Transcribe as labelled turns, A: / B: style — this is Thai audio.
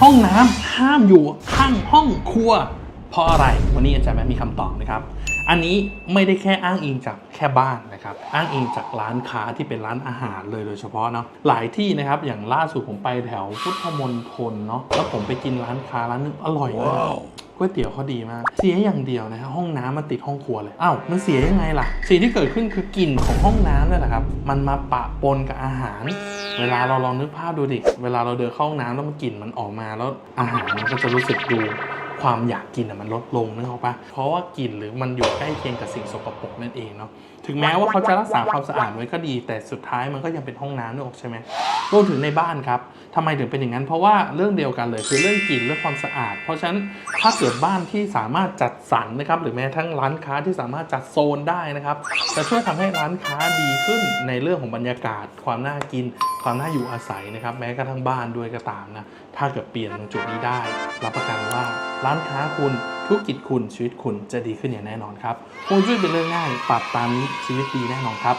A: ห้องน้ำห้ามอยู่ข้างห้องครัว เพราะอะไรวันนี้อาจารย์แม่มีคำตอบนะครับ อันนี้ไม่ได้แค่อ้างอิงจากแค่บ้านนะครับ อ้างอิงจากร้านค้าที่เป็นร้านอาหารเลยโดยเฉพาะเนาะหลายที่นะครับอย่างล่าสุดผมไปแถวพุทธมณฑลเนาะแล้วผมไปกินร้านค้าร้านนึงอร่อยมากก๋วยเตี๋ยวเขาดีมาก เสียอย่างเดียวนะครับห้องน้ำมันติดห้องครัวเลยอ้าวมันเสียยังไงล่ะ สิ่งที่เกิดขึ้นคือกลิ่นของห้องน้ำนั่นแหละครับ มันมาปะปนกับอาหาร เวลาเราลองนึกภาพดูดิ เวลาเราเดินเข้าห้องน้ำแล้วมันกลิ่นมันออกมาแล้วอาหารมันก็จะรู้สึกดู ความอยากกินอะมันลดลงนึกออกปะเพราะว่ากลิ่นหรือมันอยู่ใกล้เคียงกับสิ่งสกปรกนั่นเองเนาะถึงแม้ว่าเขาจะรักษาความสะอาดไว้ก็ดี แต่สุดท้ายมันก็ยังเป็นห้องน้ำนึกออกใช่ไหมรวมถึงในบ้านครับทำไมถึงเป็นอย่างนั้น เพราะว่าเรื่องเดียวกันเลยคือเรื่องกลิ่นเรื่องความสะอาด เพราะฉะนั้นถ้าเกิดบ้านที่สามารถจัดสรรนะครับ หรือแม้ทั้งร้านค้าที่สามารถจัดโซนได้นะครับ จะช่วยทำให้ร้านค้าดีขึ้นในเรื่องของบรรยากาศ ความน่ากิน ความน่าอยู่อาศัยนะครับ แม้กระทั่งบ้านด้วยก็ตามนะถ้าเกิดเปลี่ยนตรงจุดนี้ได้ รับประกันว่าร้านค้าคุณธุรกิจคุณชีวิตคุณจะดีขึ้นอย่างแน่นอนครับฮวงจุ้ยเป็นเรื่องง่ายปรับตามนี้ชีวิตดีแน่นอนครับ